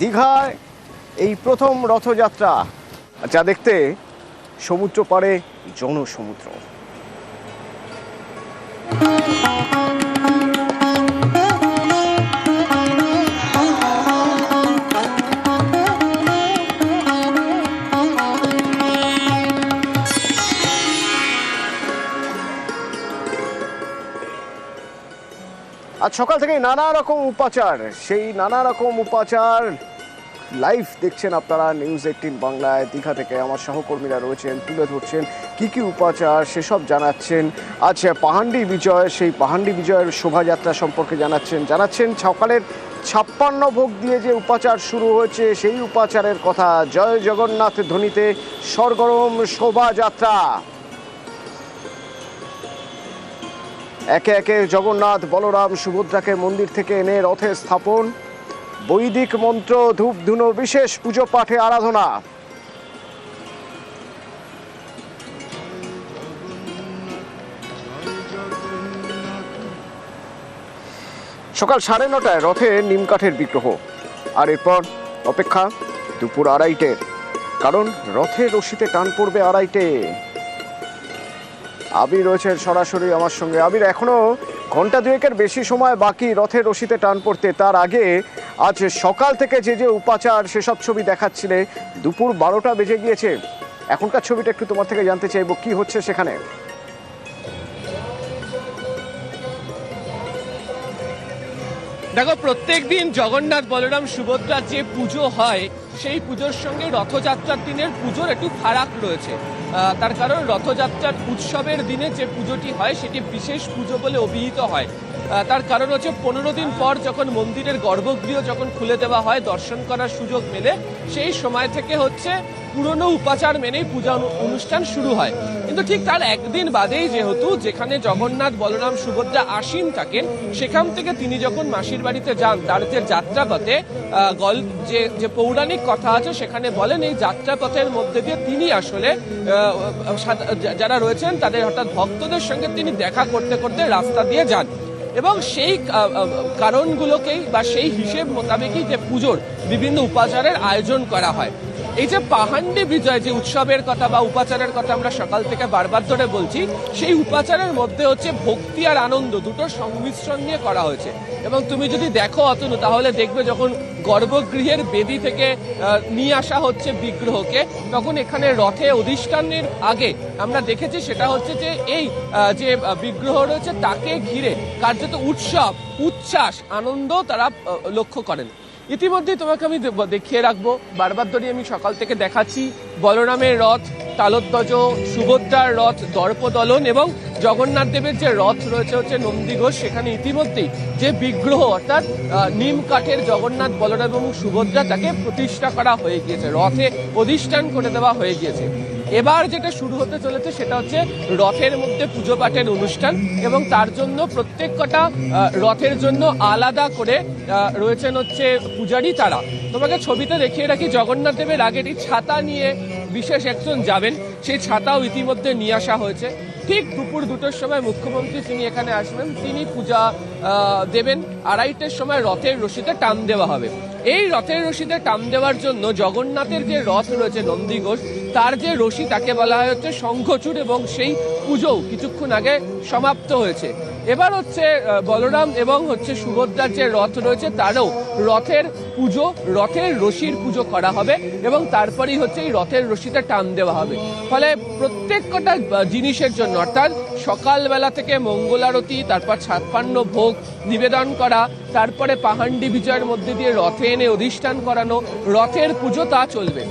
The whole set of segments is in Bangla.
দীঘায় এই প্রথম রথযাত্রা যা দেখতে সমুদ্র পাড়ে জনসমুদ্র। আজ সকাল থেকে নানা রকম উপাচার, সেই নানা রকম উপাচার লাইভ দেখছেন আপনারা নিউজ এইটিন বাংলায়। দীঘা থেকে আমার সহকর্মীরা রয়েছেন, তুলে ধরছেন, কি কি উপাচার সেসব জানাচ্ছেন। আজ পাহান্ডি বিজয়, সেই পাহান্ডি বিজয়ের শোভাযাত্রা সম্পর্কে জানাচ্ছেন। জানাচ্ছেন, সকালের ছাপ্পান্ন ভোগ দিয়ে যে উপাচার শুরু হয়েছে, সেই উপাচারের কথা। জয় জগন্নাথ ধ্বনিতে সরগরম শোভাযাত্রা। একে একে জগন্নাথ, বলরাম, সুভদ্রাকে মন্দির থেকে এনে রথে স্থাপন। বৈদিক মন্ত্র, ধূপ ধুনো, বিশেষ পুজো পাঠে আরাধনা। সকাল সাড়ে নটায় রথে নিমকাঠের বিগ্রহ। আর এরপর অপেক্ষা দুপুর আড়াইটের কারণ রথে রশিতে টান পড়বে আড়াইটে। আবির রয়েছেন সরাসরি আমার সঙ্গে। আবির, এখনও ঘণ্টা দুয়েকের বেশি সময় বাকি রথের রশিতে টান পড়তে। তার আগে আজ সকাল থেকে যে যে উপাচার, সেসব ছবি দেখাচ্ছিলে, দুপুর বারোটা বেজে গিয়েছে। এখনকার ছবিটা একটু তোমার থেকে জানতে চাইব, কি হচ্ছে সেখানে? দেখো প্রত্যেক দিন জগন্নাথ বলরাম সুভদ্রার যে পুজো হয়, সেই পুজোর সঙ্গে রথযাত্রার দিনের পুজোর একটু ফারাক রয়েছে। তার কারণ রথযাত্রার উৎসবের দিনে যে পুজোটি হয়, সেটি বিশেষ পুজো বলে অভিহিত হয়। তার কারণ হচ্ছে পনেরো দিন পর যখন মন্দিরের গর্ভগৃহ যখন খুলে দেওয়া হয়, দর্শন করার সুযোগ মেলে, সেই সময় থেকে হচ্ছে পুরনো উপাচার মেনেই পূজা অনুষ্ঠান শুরু হয়। কিন্তু ঠিক তার একদিন বাদেই যেহেতু যেখানে জগন্নাথ বলরাম সুভদ্রা আসীন থাকেন, সেখান থেকে তিনি যখন মাসির বাড়িতে যান, তার যে যাত্রাপথে গল যে যে পৌরাণিক কথা আছে, সেখানে বলেন এই যাত্রাপথের মধ্যে দিয়ে তিনি আসলে যারা রয়েছেন, তাদের হঠাৎ ভক্তদের সঙ্গে তিনি দেখা করতে করতে রাস্তা দিয়ে যান। এবং সেই কারণগুলোকেই বা সেই হিসেব মোতাবেকই যে পুজোর বিভিন্ন উপাচারের আয়োজন করা হয়। এই যে পাহান্ডি বিজয় যে উৎসবের কথা বা উপাচারের কথা আমরা সকাল থেকে বারবার ধরে বলছি, সেই উপাচারের মধ্যে হচ্ছে ভক্তি আর আনন্দ, দুটো সংমিশ্রণ নিয়ে করা হয়েছে। এবং তুমি যদি দেখো অতনু, তাহলে দেখবে যখন গর্ভগৃহের বেদি থেকে নিয়ে আসা হচ্ছে বিগ্রহকে, তখন এখানে রথে অধিষ্ঠানের আগে আমরা দেখেছি সেটা হচ্ছে যে এই যে বিগ্রহ রয়েছে তাকে ঘিরে কার্যত উৎসব, উচ্ছ্বাস আনন্দ তারা লক্ষ্য করেন। ইতিমধ্যেই তোমাকে আমি দেখিয়ে রাখব। বারবার ধরে আমি সকাল থেকে দেখাচ্ছি বলরামের রথ তালোধ্বজ সুভদ্রার রথ, দর্পদলন এবং জগন্নাথ দেবের যে রথ রয়েছে হচ্ছে নন্দীঘোষ সেখানে ইতিমধ্যেই যে বিগ্রহ অর্থাৎ নিম কাঠের জগন্নাথ, বলরাম এবং সুভদ্রা তাকে প্রতিষ্ঠা করা হয়ে গিয়েছে। রথে অধিষ্ঠান করে দেওয়া হয়ে গিয়েছে। এবার যেটা শুরু হতে চলেছে সেটা হচ্ছে রথের মধ্যে পুজো পাঠের অনুষ্ঠান এবং তার জন্য প্রত্যেক কটা রথের জন্য আলাদা করে রয়েছেন হচ্ছে পূজারী তারা। তোমাকে ছবিতে দেখিয়ে রাখি, জগন্নাথ দেবের আগে একটি ছাতা নিয়ে বিশেষ একজন যাবেন। সেই ছাতাও ইতিমধ্যে নিয়ে আসা হয়েছে। ঠিক দুপুর দুটোর সময় মুখ্যমন্ত্রী তিনি এখানে আসবেন, তিনি পূজা দেবেন। আড়াইটের সময় রথের রশিতে টান দেওয়া হবে। এই রথের রশিতে টান দেওয়ার জন্য জগন্নাথের যে রথ রয়েছে নন্দীঘোষ, তার যে রশি তাকে বলা হচ্ছে শঙ্খচূড় এবং সেই পুজো কিছুক্ষণ আগে সমাপ্ত হয়েছে। এবার হচ্ছে বলরাম এবং হচ্ছে সুভদ্রার যে রথ রয়েছে তারও রথের পুজো, রথের রশির পুজো করা হবে এবং তারপরেই হচ্ছে এই রথের রশিতে টান দেওয়া হবে। ফলে প্রত্যেক কটা জিনিসের জন্য, অর্থাৎ সকালবেলা থেকে মঙ্গলারতি তারপর ছাপ্পান্ন ভোগ নিবেদন করা, তারপরে পাহান্ডি বিজয়ের মধ্যে দিয়ে রথে এনে অধিষ্ঠান করানো, রথের পুজো তা চলবে।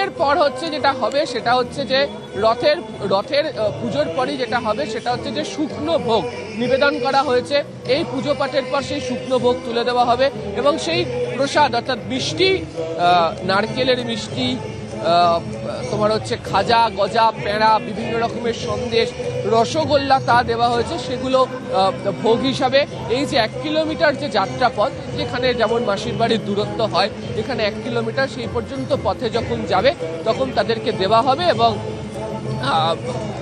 এরপর হচ্ছে যেটা হবে সেটা হচ্ছে যে রথের রথের পুজোর পরই যেটা হবে সেটা হচ্ছে যে শুকনো ভোগ নিবেদন করা হয়েছে। এই পুজো পাঠের পর সেই শুকনো ভোগ তুলে দেওয়া হবে এবং সেই প্রসাদ অর্থাৎ মিষ্টি নারকেলের মিষ্টি তোমার হচ্ছে খাজা, গজা, পেঁড়া, বিভিন্ন রকমের সন্দেশ রসগোল্লা তা দেওয়া হয়েছে, সেগুলো ভোগ হিসাবে। এই যে এক কিলোমিটার যে যাত্রাপথ, যেখানে যেমন মাসির বাড়ির দূরত্ব হয় এখানে এক কিলোমিটার সেই পর্যন্ত পথে যখন যাবে, তখন তাদেরকে দেওয়া হবে এবং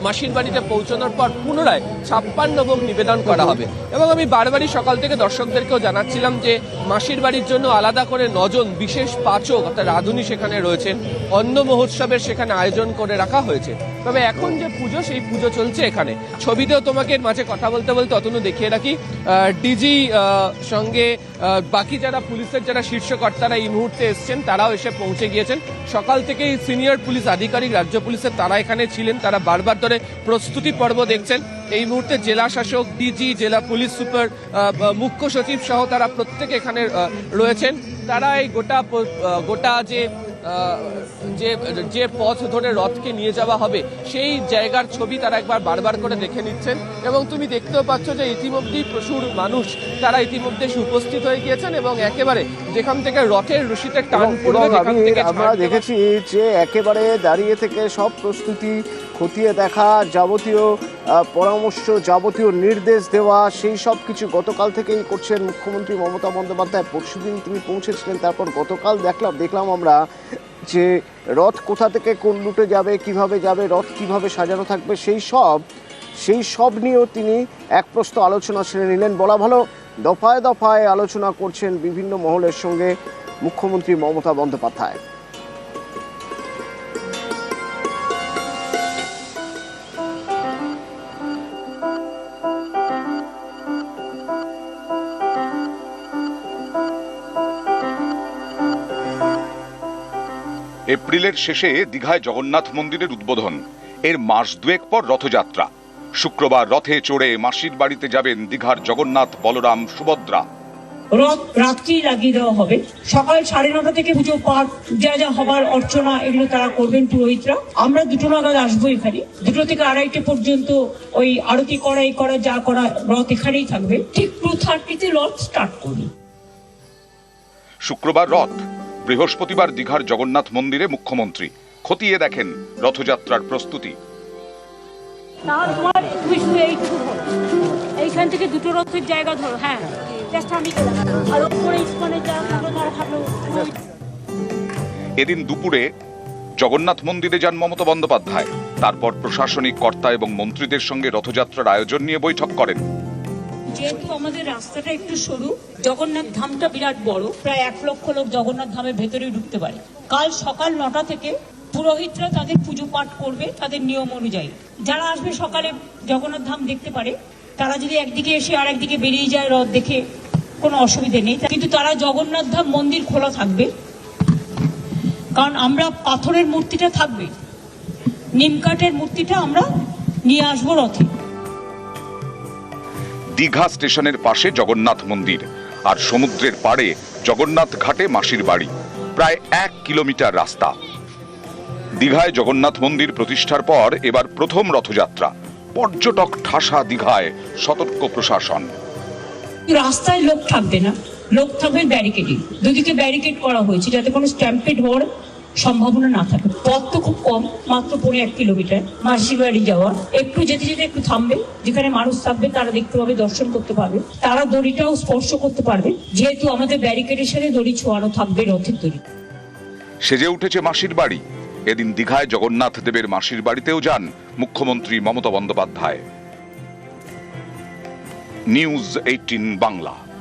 মাসির বাড়িতে পৌঁছানোর পর পুনরায় ছাপ্পান্ন ভোগ নিবেদন করা হবে। এবং আমি বারবারই সকাল থেকে দর্শকদেরকেও জানাচ্ছিলাম যে মাসির বাড়ির জন্য আলাদা করে নজন বিশেষ পাচক অর্থাৎ রাঁধুনি সেখানে রয়েছেন অন্ন মহোৎসবের সেখানে আয়োজন করে রাখা হয়েছে। তবে এখন যে পুজো, সেই পুজো চলছে এখানে। ছবিতেও তোমাকে মাঝে কথা বলতে বলতে অতনু দেখিয়ে রাখি। ডিজি সঙ্গে বাকি যারা পুলিশের যারা শীর্ষ কর্তারা এই মুহূর্তে এসছেন, তারাও এসে পৌঁছে গিয়েছেন। সকাল থেকেই সিনিয়র পুলিশ আধিকারিক, রাজ্য পুলিশের তারা এখানে ছিলেন। তারা বারবার ধরে প্রস্তুতি পর্ব দেখছেন। এই মুহূর্তে জেলা শাসক ডিজি জেলা পুলিশ সুপার মুখ্য সচিব সহ তারা প্রত্যেকে এখানে রয়েছেন। তারা এই গোটা গোটা যে যে যে পথ ধরে রথকে নিয়ে যাওয়া হবে সেই জায়গার ছবি তারা একবার বারবার করে দেখে নিচ্ছেন। এবং তুমি দেখতেও পাচ্ছ যে ইতিমধ্যেই প্রচুর মানুষ তারা ইতিমধ্যে উপস্থিত হয়ে গিয়েছেন এবং একেবারে যেখান থেকে রথের রশিতে টান পড়বে আমরা দেখেছি যে একেবারে দাঁড়িয়ে থেকে সব প্রস্তুতি খতিয়ে দেখা যাবতীয় পরামর্শ, যাবতীয় নির্দেশ দেওয়া, সেই সব কিছু গতকাল থেকেই করছেন মুখ্যমন্ত্রী মমতা বন্দ্যোপাধ্যায়। পরশুদিন তিনি পৌঁছেছিলেন, তারপর গতকাল দেখলাম দেখলাম আমরা যে রথ কোথা থেকে কোন রুটে যাবে, কীভাবে যাবে, রথ কীভাবে সাজানো থাকবে, সেই সব সেই সব নিয়েও তিনি এক প্রস্ত আলোচনা সেরে নিলেন। বলা ভালো, দফায় দফায় আলোচনা করছেন বিভিন্ন মহলের সঙ্গে মুখ্যমন্ত্রী মমতা বন্দ্যোপাধ্যায়। এপ্রিলের শেষে দীঘায় জগন্নাথ মন্দিরের উদ্বোধন। এর মাস দুয়েক পর রথযাত্রা। শুক্রবার রথে চড়ে মাসির বাড়িতে যাবেন দীঘার জগন্নাথ বলরাম সুভদ্রা। রথ রাত্রি লাগিয়ে দেওয়া হবে। সকাল সাড়ে নটা থেকে পুজো পাঠ যা যা হবার অর্চনা এগুলো তারা করবেন পুরোহিতরা। আমরা দুটো নাগাদ আসব এখানে। দুটো থেকে আড়াইটে পর্যন্ত ওই আরতি করা এই করা যা করা রথ এখানেই থাকবে। ঠিক টু থার্টিতে রথ স্টার্ট করবে। শুক্রবার রথ। বৃহস্পতিবার দীঘার জগন্নাথ মন্দিরে মুখ্যমন্ত্রী খতিয়ে দেখেন রথযাত্রার প্রস্তুতি। এইখান থেকে দুটো রথের জায়গা ধরো হ্যাঁ। এদিন দুপুরে জগন্নাথ মন্দিরে যান মমতা বন্দ্যোপাধ্যায়। তারপর প্রশাসনিক কর্তা এবং মন্ত্রীদের সঙ্গে রথযাত্রার আয়োজন নিয়ে বৈঠক করেন। যেহেতু আমাদের রাস্তাটা একটু সরু, জগন্নাথ ধামটা বিরাট বড়, প্রায় এক লক্ষ লোক জগন্নাথ ধামের ভেতরে ঢুকতে পারে। কাল সকাল নটা থেকে পুরোহিতরা তাদের পুজো পাঠ করবে, তাদের নিয়ম অনুযায়ী। যারা আসবে সকালে জগন্নাথ ধাম দেখতে পারে, তারা যদি একদিকে এসে আর একদিকে বেরিয়ে যায় রথ দেখে, কোনো অসুবিধে নেই। কিন্তু তারা জগন্নাথ ধাম মন্দির খোলা থাকবে। কারণ আমরা পাথরের মূর্তিটা থাকবে, নিমকাঠের মূর্তিটা আমরা নিয়ে আসব রথে। দীঘা স্টেশনের পাশে জগন্নাথ মন্দির আর সমুদ্রের পাড়ে জগন্নাথ ঘাটে মাসির বাড়ি, প্রায় এক কিলোমিটার রাস্তা। দীঘায় জগন্নাথ মন্দির প্রতিষ্ঠার পর এবার প্রথম রথযাত্রা, পর্যটক ঠাসা দীঘায় সতর্ক প্রশাসন। রাস্তায় লোক থাকবে না, লোক থাকবে ব্যারিকেডিং দুদিকে ব্যারিকেড করা হয়েছে যাতে কোনো স্ট্যাম্পেড হওয়ার সম্ভাবনা না থাকে। পথ তো খুব কম, মাত্র পৌনে এক কিলোমিটার। মাসির বাড়ি যাওয়া। একটু যেতে যেতে একটু থামবে। যেখানে মানুষ থাকবে, তারা দেখতে পাবে, দর্শন করতে পারবে। তারা দড়িটাও স্পর্শ করতে পারবে। যেহেতু আমাদের ব্যারিকেডের সাথে দড়ি ছোঁয়ানো থাকবে রথের দড়ি। সেজে উঠেছে মাসির বাড়ি। এদিন দীঘায় জগন্নাথ দেবের মাসির বাড়িতেও যান মুখ্যমন্ত্রী Mamata Bandyopadhyay. News eighteen Bangla.